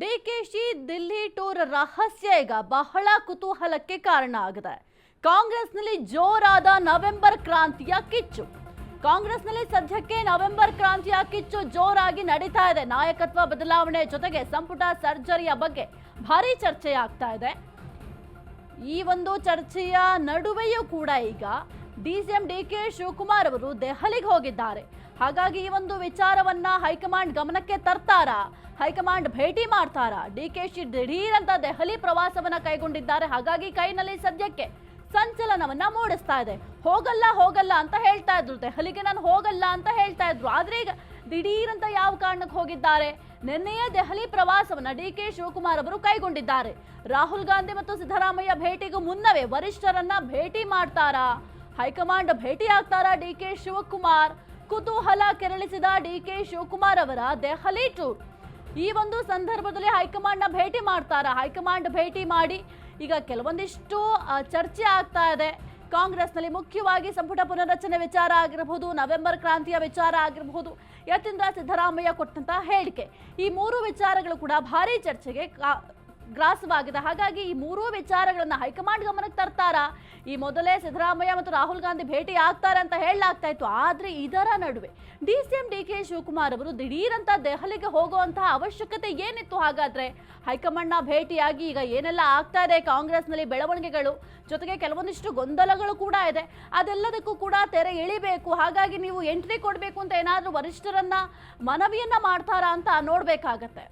DKShi Delhi tour ರಹಸ್ಯ ಈಗ ಬಹಳ ಕುತೂಹಲಕ್ಕೆ ಕಾರಣ ಆಗಿದೆ. ಕಾಂಗ್ರೆಸ್ನಲ್ಲಿ ಜೋರಾದ ನವೆಂಬರ್ ಕ್ರಾಂತಿಯ ಕಿಚ್ಚು. ಕಾಂಗ್ರೆಸ್ನಲ್ಲಿ ಸದ್ಯಕ್ಕೆ ನವೆಂಬರ್ ಕ್ರಾಂತಿಯ ಕಿಚ್ಚು ಜೋರಾಗಿ ನಡೀತಾ ಇದೆ. ನಾಯಕತ್ವ ಬದಲಾವಣೆ ಜೊತೆಗೆ ಸಂಪುಟ ಸರ್ಜರಿಯ ಬಗ್ಗೆ ಭಾರಿ ಚರ್ಚೆ ಆಗ್ತಾ ಇದೆ. ಈ ಒಂದು ಚರ್ಚೆಯ ನಡುವೆಯೂ ಕೂಡ ಈಗ ಡಿಸಿಎಂ ಡಿ ಕೆ ಶಿವಕುಮಾರ್ ಅವರು ದೆಹಲಿಗೆ ಹೋಗಿದ್ದಾರೆ. ಹಾಗಾಗಿ ಈ ಒಂದು ವಿಚಾರವನ್ನ ಹೈಕಮಾಂಡ್ ಗಮನಕ್ಕೆ ತರ್ತಾರಾ? ಹೈಕಮಾಂಡ್ ಭೇಟಿ ಮಾಡ್ತಾರ. ಡಿಕೆಶಿ ಕೆ ಶಿ ದಿಢೀರ್ ಅಂತ ದೆಹಲಿ ಪ್ರವಾಸವನ್ನ ಕೈಗೊಂಡಿದ್ದಾರೆ. ಹಾಗಾಗಿ ಕೈನಲ್ಲಿ ಸದ್ಯಕ್ಕೆ ಸಂಚಲನವನ್ನ ಮೂಡಿಸ್ತಾ ಇದೆ. ಹೋಗಲ್ಲ ಹೋಗಲ್ಲ ಅಂತ ಹೇಳ್ತಾ ಇದ್ರು. ದೆಹಲಿಗೆ ನಾನು ಹೋಗಲ್ಲ ಅಂತ ಹೇಳ್ತಾ ಇದ್ರು. ಆದ್ರೆ ಈಗ ದಿಢೀರ್ ಅಂತ ಯಾವ ಕಾರಣಕ್ಕೆ ಹೋಗಿದ್ದಾರೆ? ನಿನ್ನೆಯೇ ದೆಹಲಿ ಪ್ರವಾಸವನ್ನ ಡಿ ಕೆ ಶಿವಕುಮಾರ್ ಅವರು ಕೈಗೊಂಡಿದ್ದಾರೆ. ರಾಹುಲ್ ಗಾಂಧಿ ಮತ್ತು ಸಿದ್ದರಾಮಯ್ಯ ಭೇಟಿಗೂ ಮುನ್ನವೇ ವರಿಷ್ಠರನ್ನ ಭೇಟಿ ಮಾಡ್ತಾರಾ? ಹೈಕಮಾಂಡ್ ಭೇಟಿ ಆಗ್ತಾರಾ ಡಿ ಕೆ ಶಿವಕುಮಾರ್? ಕುತೂಹಲ ಕೆರಳಿಸಿದ ಡಿ ಕೆ ಶಿವಕುಮಾರ್ ಅವರ ದೆಹಲಿ ಟೂರ್ ಈ ಒಂದು ಸಂದರ್ಭದಲ್ಲಿ ಹೈಕಮಾಂಡ್ನ ಭೇಟಿ ಮಾಡ್ತಾರೆ? ಹೈಕಮಾಂಡ್ ಭೇಟಿ ಮಾಡಿ ಈಗ ಕೆಲವೊಂದಿಷ್ಟು ಚರ್ಚೆ ಆಗ್ತಾ ಇದೆ. ಕಾಂಗ್ರೆಸ್ನಲ್ಲಿ ಮುಖ್ಯವಾಗಿ ಸಂಪುಟ ಪುನರ್ರಚನೆ ವಿಚಾರ ಆಗಿರಬಹುದು, ನವೆಂಬರ್ ಕ್ರಾಂತಿಯ ವಿಚಾರ ಆಗಿರಬಹುದು, ಯತೀಂದ್ರ ಸಿದ್ದರಾಮಯ್ಯ ಕೊಟ್ಟಂತಹ ಹೇಳಿಕೆ. ಈ ಮೂರು ವಿಚಾರಗಳು ಕೂಡ ಭಾರಿ ಚರ್ಚೆಗೆ ಗ್ರಾಸವಾಗಿದೆ. ಹಾಗಾಗಿ ಈ ಮೂರೂ ವಿಚಾರಗಳನ್ನು ಹೈಕಮಾಂಡ್ ಗಮನಕ್ಕೆ ತರ್ತಾರಾ? ಈ ಮೊದಲೇ ಸಿದ್ದರಾಮಯ್ಯ ಮತ್ತು ರಾಹುಲ್ ಗಾಂಧಿ ಭೇಟಿ ಆಗ್ತಾರೆ ಅಂತ ಹೇಳಲಾಗ್ತಾ ಇತ್ತು. ಆದ್ರೆ ಇದರ ನಡುವೆ D C M D K Shivakumar ಅವರು ದಿಢೀರಂತ ದೆಹಲಿಗೆ ಹೋಗುವಂತಹ ಅವಶ್ಯಕತೆ ಏನಿತ್ತು? ಹಾಗಾದ್ರೆ ಹೈಕಮಾಂಡ್ನ ಭೇಟಿಯಾಗಿ ಈಗ ಏನೆಲ್ಲ ಆಗ್ತಾ ಇದೆ? ಕಾಂಗ್ರೆಸ್ನಲ್ಲಿ ಬೆಳವಣಿಗೆಗಳು, ಜೊತೆಗೆ ಕೆಲವೊಂದಿಷ್ಟು ಗೊಂದಲಗಳು ಕೂಡ ಇದೆ. ಅದೆಲ್ಲದಕ್ಕೂ ಕೂಡ ತೆರೆ ಇಳಿಬೇಕು. ಹಾಗಾಗಿ ನೀವು ಎಂಟ್ರಿ ಕೊಡಬೇಕು ಅಂತ ಏನಾದರೂ ವರಿಷ್ಠರನ್ನ ಮನವಿಯನ್ನ ಮಾಡ್ತಾರಾ ಅಂತ ನೋಡ್ಬೇಕಾಗತ್ತೆ.